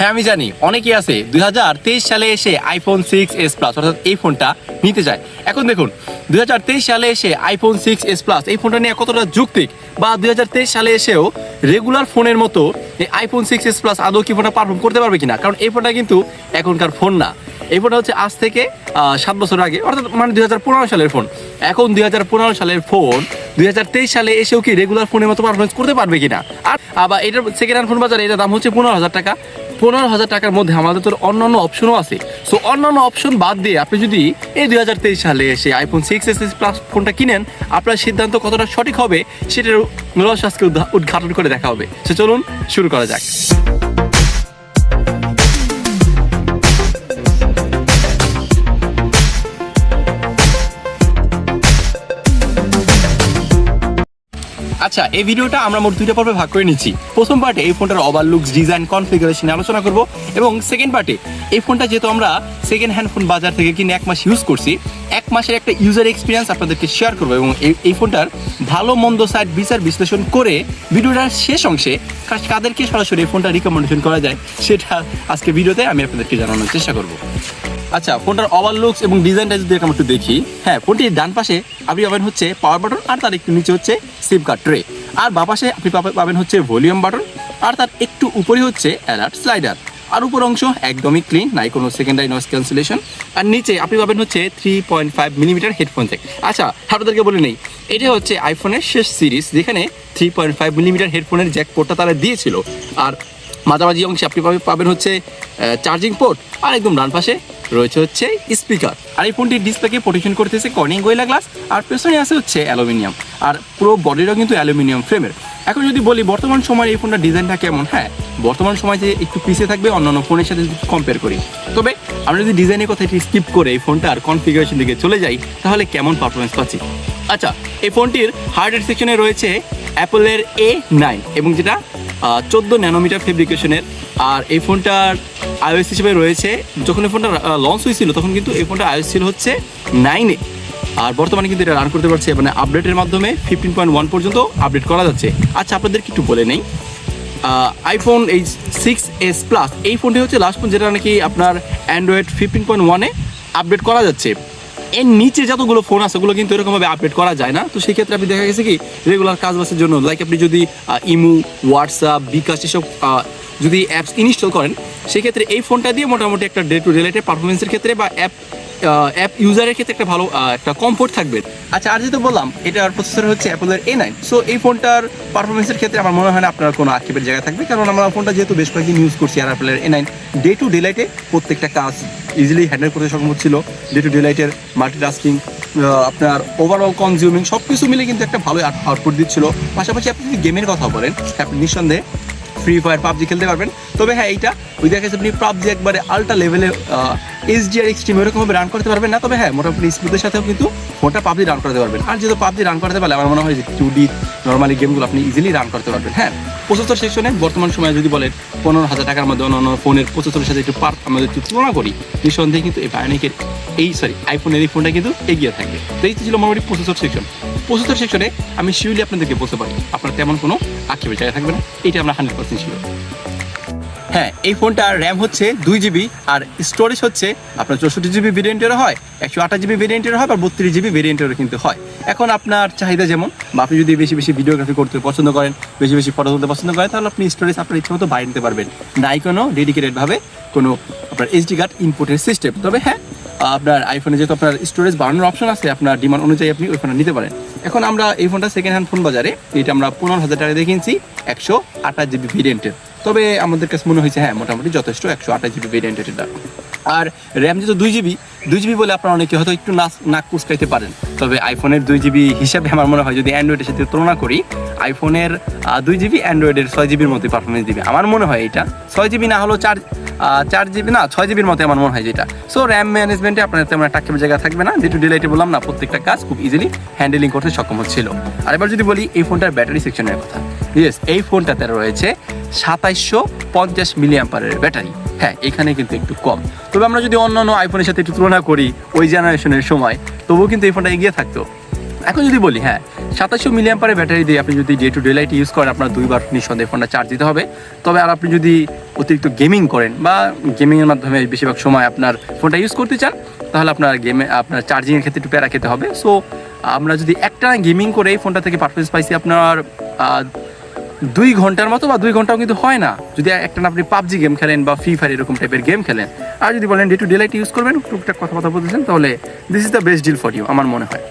হ্যাঁ আমি জানি। অনেকেই আছে। দু হাজার তেইশ সালে এসে আইফোন সিক্স এস প্লাস অর্থাৎ এই ফোনটা নিতে চায়। এখন দেখুন দু হাজার তেইশ সালে এসে আইফোন সিক্স এস প্লাস এই ফোনটা নিয়ে কতটা যুক্তিক বা দুই সালে এসেও রেগুলার ফোনের মতো এই আইফোন সিক্স এস প্লাস আদৌ কি ফোনটা পারফর্ম করতে পারবে কিনা? কারণ এই ফোনটা কিন্তু এখনকার ফোন না। এই ফোনটা হচ্ছে আজ থেকে সাত বছর আগে, অর্থাৎ মানে দুই হাজার পনেরো সালের ফোন। এখন দুই হাজার পনেরো সালের ফোন, দুই হাজার তেইশ সালে এসেও কি রেগুলার ফোনের মতো পারফরমেন্স করতে পারবে কিনা? আর, আবার এটার সেকেন্ড হ্যান্ড ফোন বাজারে এটার দাম হচ্ছে পনেরো হাজার টাকা। পনেরো হাজার টাকার মধ্যে আমাদের তো অন্যান্য অপশনও আছে। সো অন্যান্য অপশন বাদ দিয়ে আপনি যদি এই দুই হাজার তেইশ সালে এসে iPhone six S S plus ফোনটা কিনেন, আপনার সিদ্ধান্ত কতটা সঠিক হবে, সেটার রহস্য আজকে উদ্ঘাটন করে দেখা হবে। সে চলুন শুরু করা যাক। আচ্ছা এই ভিডিওটা আমরা মোট দুইটা পর্বে ভাগ করে নিচ্ছি। প্রথম পার্টে এই ফোনটার ওভার লুকস ডিজাইন কনফিগারেশন আলোচনা করব এবং সেকেন্ড পার্টে এই ফোনটা যেহেতু আমরা সেকেন্ড হ্যান্ড ফোন বাজার থেকে কিনে এক মাস ইউজ করছি, এক মাসের একটা ইউজার এক্সপিরিয়েন্স আপনাদেরকে শেয়ার করব এবং এই ফোনটার ভালো, মন্দ সাইড বিচার বিশ্লেষণ করে ভিডিওটার শেষ অংশে কাদেরকে সরাসরি এই ফোনটা রিকমেন্ডেশন করা যায়, সেটা আজকে ভিডিওতে আমি আপনাদেরকে জানানোর চেষ্টা করব। আচ্ছা ফোনটার ওভার লুকস এবং ডিজাইনটা যদি একটু দেখি হ্যাঁ ফোনটির ডান পাশে আপনি পাবেন হচ্ছে পাওয়ার বাটন আর তার একটু নিচে হচ্ছে সিম কার্ড ট্রে আর বা পাশে আপনি পাবে- পাবেন হচ্ছে ভলিউম বাটন আর তার একটু উপরে হচ্ছে অ্যালার্ট স্লাইডার আর উপর অংশ একদমই ক্লিন নাই কোনো সেকেন্ডারি নয়েস ক্যান্সেলেশন আর নিচে আপনি পাবেন হচ্ছে three point five millimetre headphone jack আচ্ছা আপনাদেরকে বলে নেই, এটা হচ্ছে আইফোনের শেষ সিরিজ যেখানে থ্রি পয়েন্ট ফাইভ মিলিমিটার হেডফোনের জ্যাক পোর্টটা তারা দিয়েছিল। আর মাঝামাঝি অংশে আপনি পাবেন হচ্ছে চার্জিং পোর্ট আর একদম ডান পাশে রয়েছে হচ্ছে স্পিকার আর এই ফোনটির ডিসপ্লেকে প্রোটেকশন করতেছে কর্নিং গোয়েলা গ্লাস আর পেছনে আছে হচ্ছে অ্যালুমিনিয়াম আর পুরো বডিটাও কিন্তু অ্যালুমিনিয়াম ফ্রেমের এখন যদি বলি, বর্তমান সময় এই ফোনটার ডিজাইনটা কেমন? হ্যাঁ বর্তমান সময় যে একটু পিছিয়ে থাকবে, অন্যান্য ফোনের সাথে যদি কম্পেয়ার করি। তবে আমরা যদি ডিজাইনের কথা একটু স্কিপ করে এই ফোনটার কনফিগারেশন দিকে চলে যাই, তাহলে কেমন পারফরমেন্স পাচ্ছি? আচ্ছা এই ফোনটির হার্ডওয়্যার সেকশনে রয়েছে অ্যাপলের এ নাইন এবং যেটা চোদ্দ ন্যানোমিটার ফেব্রিকেশনের আর এই ফোনটার আইওএস হিসেবে রয়েছে, যখন এই ফোনটা লঞ্চ হয়েছিল, তখন কিন্তু এই ফোনটা আইওএস ছিল হচ্ছে নাইনে আর বর্তমানে কিন্তু এটা রান করতে পারছে মানে আপডেটের মাধ্যমে ফিফটিন পয়েন্ট ওয়ান পর্যন্ত আপডেট করা যাচ্ছে। আচ্ছা আপনাদেরকে একটু বলে নেই আইফোন এই সিক্স এস প্লাস এই ফোনটি হচ্ছে লাস্ট ফোন যেটা নাকি আপনার অ্যান্ড্রয়েড ফিফটিন পয়েন্ট ওয়ানে আপডেট করা যাচ্ছে। এর নিচে যতগুলো ফোন আছে, ওগুলো কিন্তু এরকমভাবে আপডেট করা যায় না। তো সেই ক্ষেত্রে আপনি দেখা গেছে কি রেগুলার কাজ বাসের জন্য লাইক আপনি যদি ইমু হোয়াটসঅ্যাপ বিকাশ এসব যদি অ্যাপস ইনস্টল করেন, সেক্ষেত্রে এই ফোনটা দিয়ে মোটামুটি একটা ডে টু রিলেটেড পারফরমেন্সের ক্ষেত্রে বা অ্যাপ অ্যাপ ইউজারের ক্ষেত্রে একটা ভালো একটা কমফোর্ট থাকবে। আচ্ছা আর যেহেতু বললাম, এটার প্রসেসর হচ্ছে অ্যাপলের এ নাইন সো এই ফোনটার পারফরমেন্সের ক্ষেত্রে আমার মনে হয় না আপনার কোনো আক্ষেপের জায়গা থাকবে, কারণ আমরা ফোনটা যেহেতু বেশ কয়েকদিন ইউজ করছি আর অ্যাপলের A nine day to day লাইটে প্রত্যেকটা কাজ ইজিলি হ্যান্ডেল করতে সক্ষম হচ্ছিল ডে টু ডে লাইটের মাল্টিটাস্কিং আপনার ওভারঅল কনজিউমিং সব কিছু মিলে কিন্তু একটা ভালো আউটপুট দিচ্ছিল। পাশাপাশি আপনি যদি গেমের কথা বলেন, আপনি নিঃসন্দেহে ফ্রি ফায়ার পাবজি খেলতে পারবেন। তবে হ্যাঁ এইটা ওই দেখা গেছে আপনি পাবজি একবারে আল্ট্রা লেভেলে এইচডিআর এক্সট্রিম এরকমভাবে রান করতে পারবেন না। তবে হ্যাঁ মোটামুটি স্পিডের সাথেও কিন্তু ফোনটা পাবজি রান করতে পারবেন। আর যেহেতু পাবজি রান করতে পারলে আমার মনে হয় যে টু ডি নর্মালি গেমগুলো আপনি ইজিলি রান করতে পারবেন। হ্যাঁ প্রসেসর সেকশনে বর্তমান সময়ে যদি বলেন পনেরো হাজার টাকার মধ্যে অন্য ফোনের প্রসেসরের সাথে একটু পার্ট আমাদের একটু তুলনা করি, নিঃসন্দেহে কিন্তু এই বায়োনিকের এই সরি আইফোনের এই ফোনটা কিন্তু এগিয়ে থাকবে। তো এই ছিল মোটামুটি প্রসেসর সেকশন প্রসেসর সেকশনে আমি শিওরলি আপনাদেরকে বলতে পারি, আপনার তেমন কোনো আক্ষেপের জায়গা থাকবে না এটা আমরা হান্ড্রেড পার্সেন্ট শিওর হ্যাঁ এই ফোনটার র্যাম হচ্ছে দুই জিবি আর স্টোরেজ হচ্ছে আপনার চৌষট্টি জিবি ভেরিয়েন্টেরও হয়, একশো আঠাশ জিবি ভেরিয়েন্টেরও হয় বা বত্রিশ জিবি ভেরিয়েন্টেরও কিন্তু হয়। এখন আপনার চাহিদা যেমন, বা আপনি যদি বেশি বেশি ভিডিওগ্রাফি করতে পছন্দ করেন, বেশি বেশি ফটো তুলতে পছন্দ করেন, তাহলে আপনি স্টোরেজ আপনার ইচ্ছে মতো বাড়িয়ে নিতে পারবেন। নাই কোনো ডেডিকেটেডভাবে কোনো আপনার এইচডি কার্ড ইনপুটের সিস্টেম তবে হ্যাঁ আপনার আইফোনে যেহেতু আপনার স্টোরেজ বাড়ানোর অপশন আছে, আপনার ডিমান্ড অনুযায়ী আপনি ওই ফোনটা নিতে পারেন। এখন আমরা এই ফোনটা সেকেন্ড হ্যান্ড ফোন বাজারে, এটা আমরা পনেরো হাজার টাকা দিয়ে একশো আঠাশ জিবি ভেরিয়েন্টের তবে আমাদের কাছে মনে হয়েছে হ্যাঁ মোটামুটি যথেষ্ট, একশো আঠাশ জিবি ভেরিয়েন্টের এটা আর র্যাম যেহেতু দুই জিবি দুই জিবি বলে আপনারা অনেকে হয়তো একটু নাক নাক কুচকাইতে পারেন। তবে আইফোনের দুই জিবি হিসাবে আমার মনে হয়, যদি অ্যান্ড্রয়েডের সাথে তুলনা করি আইফোনের দুই জিবি অ্যান্ড্রয়েডের ছয় জিবির মতো পারফরমেন্স দিবে। আমার মনে হয় এটা। ছয় জিবি না হলেও চার চার জিবি না, ছয় জিবির মতো আমার মনে হয় যেটা। সো র্যাম ম্যানেজমেন্টে আপনার তেমন একটা জায়গা থাকবে না। যেটু ডিলাইটে বললাম না, প্রত্যেকটা কাজ খুব ইজিলি হ্যান্ডেলিং করতে সক্ষম হচ্ছিল। আর এবার যদি বলি এই ফোনটার ব্যাটারি সেকশনের কথা। ইয়েস এই ফোনটাতে রয়েছে সাতাইশশো পঞ্চাশ মিলিয়াম্পারের ব্যাটারি। হ্যাঁ এখানে কিন্তু একটু কম। তবে আমরা যদি অন্যান্য আইফোনের সাথে একটু তুলনা করি ওই জেনারেশনের সময়, তবুও কিন্তু এই ফোনটা এগিয়ে থাকতো। এখন যদি বলি হ্যাঁ সাতাশশো মিলিয়াম পারে ব্যাটারি দিয়ে আপনি যদি day to day light use করেন, আপনার দুইবার নিঃসন্দেহে ফোনটা চার্জ দিতে হবে। তবে আর আপনি যদি অতিরিক্ত গেমিং করেন বা গেমিংয়ের মাধ্যমে বেশিরভাগ সময় আপনার ফোনটা ইউজ করতে চান, তাহলে আপনার গেমে আপনার চার্জিংয়ের ক্ষেত্রে একটু প্যারা খেতে হবে। সো আমরা যদি একটা গেমিং করে এই ফোনটা থেকে পারফরমেন্স পাইছি আপনার দুই ঘণ্টার মতো বা দুই ঘন্টাও কিন্তু হয় না। যদি একটা আপনি পাবজি গেম খেলেন বা ফ্রি ফায়ার এরকম টাইপের গেম খেলেন, আর যদি বলেন day to day light use করবেন, টুকটাক কথা কথাবার্তা বলতেছেন, তাহলে this is the best deal for you আমার মনে হয়।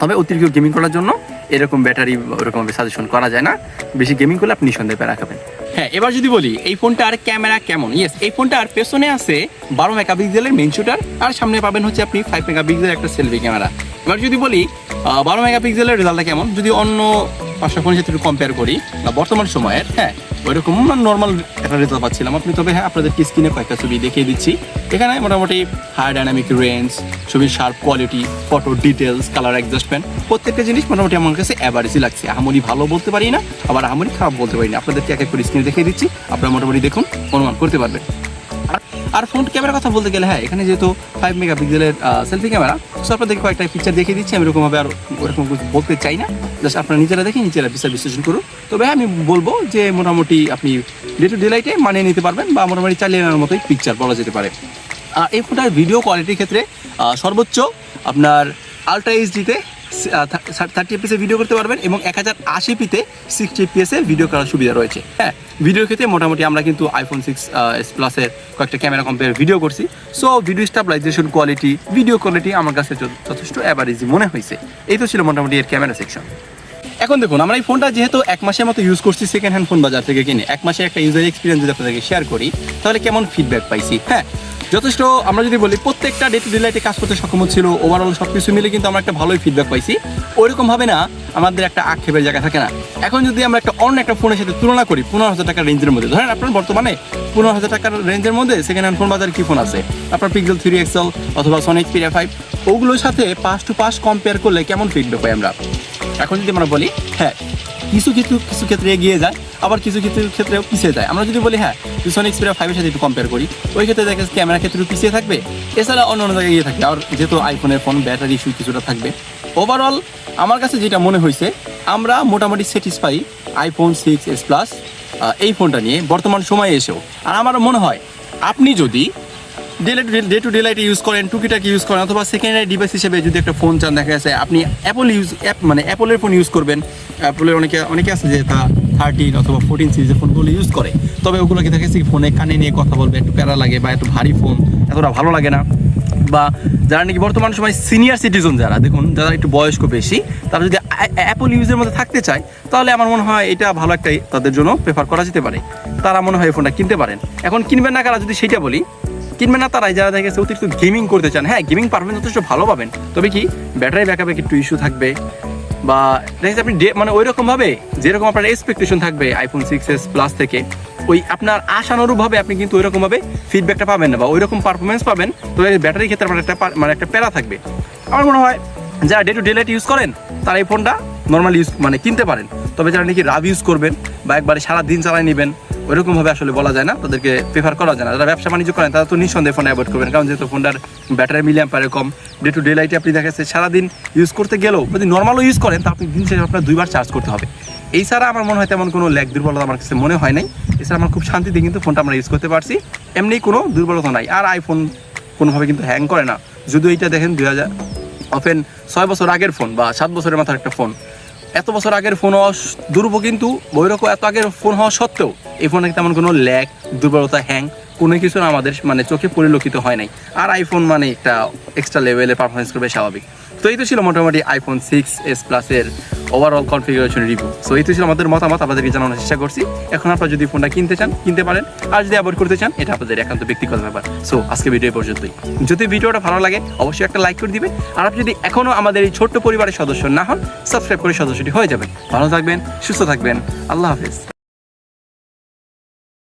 তবে অতিরিক্ত গেমিং করার জন্য এরকম ব্যাটারি ওরকমভাবে সাজেশন করা যায় না। বেশি গেমিং করলে আপনি নিঃসন্দেহে প্যারা খাবেন। হ্যাঁ এবার যদি বলি, এই ফোনটার ক্যামেরা কেমন? ইয়েস এই ফোনটার পেছনে আছে বারো মেগাপিক্সেলের মেন শুটার আর সামনে পাবেন হচ্ছে আপনি ফাইভ মেগাপিক্সেলের একটা সেলফি ক্যামেরা এবার যদি বলি বারো মেগাপিক্সেলের রেজাল্টটা কেমন? যদি অন্য পাঁচশো ফোনের সাথে কম্পেয়ার করি। বা বর্তমান সময়ের হ্যাঁ ওইরকম নর্মাল একটা রেজাল্ট পাচ্ছিলাম আপনি। তবে হ্যাঁ আপনাদেরকে স্ক্রিনে কয়েকটা ছবি দেখিয়ে দিচ্ছি। এখানে মোটামুটি হাই ডাইনামিক রেঞ্জ ছবির sharp quality photo details colour adjustment প্রত্যেকটা জিনিস মোটামুটি আমার কাছে অ্যাভারেজই লাগছে। আহামরি ভালো বলতে পারি না, আবার আহামরি খারাপ বলতে পারি না। আপনাদেরকে এক এক করে স্ক্রিনে দেখিয়ে দিচ্ছি। আপনারা মোটামুটি দেখুন, অনুমান করতে পারবেন। আর- ফ্রন্ট ক্যামেরার কথা বলতে গেলে হ্যাঁ এখানে যেহেতু ফাইভ মেগাপিক্সেলের সেলফি ক্যামেরা সো আপনাদেরকে কয়েকটা পিকচার দেখিয়ে দিচ্ছি। আমি এরকমভাবে আর ওরকম কিছু বলতে চাই না। জাস্ট আপনারা নিজেরা দেখে নিজেরা বিচার বিশ্লেষণ করুন। তবে আমি বলব যে মোটামুটি আপনি ডে টু ডে লাইটে মানিয়ে নিতে পারবেন বা মোটামুটি চালিয়ে নেওয়ার মতোই পিকচার বলা যেতে পারে। আর এই ফোনটার ভিডিও কোয়ালিটির ক্ষেত্রে সর্বোচ্চ আপনার আলট্রা এইচডিতে থার্টি এপিএসে ভিডিও করতে পারবেন এবং এক হাজার আশি পিতে সিক্সটি এপিএসে ভিডিও করার সুবিধা রয়েছে। হ্যাঁ ভিডিওর ক্ষেত্রে মোটামুটি আমরা কিন্তু আইফোন সিক্স এস প্লাসের কয়েকটা ক্যামেরা কম্পেয়ার ভিডিও করছি। So video stabilisation quality video quality আমার কাছে যথেষ্ট অ্যাভারেজি মনে হয়েছে। এই তো ছিল মোটামুটি এর ক্যামেরা সেকশন এখন দেখুন, আমরা এই ফোনটা যেহেতু এক মাসের মতো ইউজ করছি সেকেন্ড হ্যান্ড ফোন বাজার থেকে কিনে, এক মাসে একটা ইউজার এক্সপিরিয়েন্স যদি আপনাদেরকে শেয়ার করি, তাহলে কেমন ফিডব্যাক পাইছি? হ্যাঁ যথেষ্ট, আমরা যদি বলি প্রত্যেকটা ডে টু ডে লাইটে কাজ করতে সক্ষম হচ্ছিল ওভারঅল সব কিছু মিলে কিন্তু আমরা একটা ভালোই ফিডব্যাক পাইছি। ওইরকম ভাবে না, আমাদের একটা আক্ষেপের জায়গা থাকে না। এখন যদি আমরা একটা অন্য একটা ফোনের সাথে তুলনা করি, পনেরো হাজার টাকার রেঞ্জের মধ্যে। ধরেন আপনার বর্তমানে পনেরো হাজার টাকার রেঞ্জের মধ্যে সেকেন্ড হ্যান্ড ফোন বাজারে কি ফোন আছে? আপনার পিক্সেল থ্রি এক্সেল অথবা সনিক পিরিয়া ফাইভ ওগুলোর সাথে পাস টু পাস কম্পেয়ার করলে কেমন ফিডব্যাক পাই আমরা? এখন যদি আমরা বলি হ্যাঁ কিছু কিছু কিছু ক্ষেত্রে এগিয়ে যায়, আবার কিছু কিছু ক্ষেত্রেও পিছিয়ে যায়। আমরা যদি বলি হ্যাঁ সনি এক্সপিরিয়া ফাইভের সাথে একটু কম্পেয়ার করি, ওই ক্ষেত্রে দেখা যাচ্ছে ক্যামেরা ক্ষেত্রে পিছিয়ে থাকবে। এছাড়া অন্য অন্য জায়গায় এগিয়ে থাকবে। আর যেহেতু আইফোনের ফোন ব্যাটারি ইস্যু কিছুটা থাকবে। ওভারঅল আমার কাছে যেটা মনে হয়েছে, আমরা মোটামুটি satisfy iPhone six S plus এই ফোনটা নিয়ে বর্তমান সময়ে এসেও। আর আমার মনে হয়, আপনি যদি day to day light use করেন, টুকিটাকি ইউজ করেন, অথবা সেকেন্ডারি ডিভাইস হিসেবে যদি একটা ফোন চান, দেখা গেছে আপনি অ্যাপল ইউজ অ্যাপ মানে অ্যাপলের ফোন ইউজ করবেন। অ্যাপলের অনেকে অনেকে আছে যে তা থার্টিন অথবা ফোরটিন সিরিজের ফোনগুলো ইউজ করে। তবে ওগুলোকে দেখা গেছে কি ফোনে কানে নিয়ে কথা বলবে, একটু প্যারা লাগে বা একটু ভারী ফোন এতটা ভালো লাগে না। বা যারা নাকি বর্তমান সময় সিনিয়র সিটিজেন যারা, দেখুন, যারা একটু বয়স্ক বেশি, তারা যদি অ্যাপল ইউজের মধ্যে থাকতে চায়, তাহলে আমার মনে হয় এটা ভালো একটা তাদের জন্য প্রেফার করা যেতে পারে। তারা মনে হয় ফোনটা কিনতে পারেন। এখন কিনবেন না কারা, যদি সেটা বলি কিনবেন না তারাই, যারা দেখেছে অতিরিক্ত গেমিং করতে চান। হ্যাঁ গেমিং পারবেন যথেষ্ট ভালো পাবেন। তবে কি ব্যাটারি ব্যাকআপে একটু ইস্যু থাকবে। বা দেখেছি আপনি মানে ওই রকম ভাবে যেরকম আপনার এক্সপেকটেশন থাকবে আইফোন সিক্স এস প্লাস থেকে, ওই আপনার আশানুরূপভাবে আপনি কিন্তু ওই রকম ভাবে ফিডব্যাকটা পাবেন না বা ওই রকম পারফরমেন্স পাবেন তবে ব্যাটারির ক্ষেত্রে আপনার একটা মানে একটা প্যারা থাকবে। আমার মনে হয়, যারা day to day light use করেন, তারা এই ফোনটা নর্মাল ইউজ মানে কিনতে পারেন। তবে যারা নাকি রাব ইউজ করবেন বা একবারে সারা দিন চালাই নেবেন ওইরকম ভাবে আসলে বলা যায় না, তাদেরকে প্রেফার করা যায় না। যারা ব্যবসা বাণিজ্য করেন, তারা তো নিঃসন্দেহে ফোন অ্যাভয়েড করবেন। কারণ যেহেতু ফোনটার ব্যাটারি মিলিয়াম পারে কম ডে টু ডে লাইটে আপনি দেখা যাচ্ছে সারাদিন ইউজ করতে গেলেও যদি নর্মালও ইউজ করেন, তা আপনি দিন শেষে আপনার দুইবার চার্জ করতে হবে। এই ছাড়া আমার মনে হয় তেমন কোনো ল্যাগ দুর্বলতা আমার কাছে মনে হয় নাই। এছাড়া আমার খুব শান্তিতে কিন্তু ফোনটা আমরা ইউজ করতে পারছি। এমনি কোনো দুর্বলতা নাই। আর আইফোন কোনোভাবে কিন্তু হ্যাং করে না। যদিও এইটা দেখেন দুই হাজার অফেন ছয় বছর আগের ফোন বা সাত বছরের মাথার একটা ফোন এত বছর আগের ফোন হওয়া দুর্ব কিন্তু ওইরকম এত আগের ফোন হওয়া সত্ত্বেও এই ফোনে তেমন কোনো ল্যাগ দুর্বলতা হ্যাং কোনো কিছু আমাদের মানে চোখে পরিলক্ষিত হয় নাই। আর আইফোন মানে একটা এক্সট্রা লেভেলে পারফরমেন্স করবে স্বাভাবিক। তো এই তো ছিল মোটামুটি আইফোন সিক্স এস প্লাসের ওভারঅল কনফিগারেশন রিভিউ সো এই তো ছিল আমাদের মতামত, আপনাদেরকে জানানোর চেষ্টা করছি। এখন আপনারা যদি ফোনটা কিনতে চান, কিনতে পারেন, আর যদি অ্যাভয়েড করতে চান, এটা আপনাদের একান্ত ব্যক্তিগত ব্যাপার। সো আজকে ভিডিও পর্যন্তই। যদি ভিডিওটা ভালো লাগে, অবশ্যই একটা লাইক করে দিবে। আর আপনি যদি এখনও আমাদের এই ছোট্ট পরিবারের সদস্য না হন সাবস্ক্রাইব করে সদস্যটি হয়ে যাবেন। ভালো থাকবেন, সুস্থ থাকবেন। আল্লাহ হাফেজ।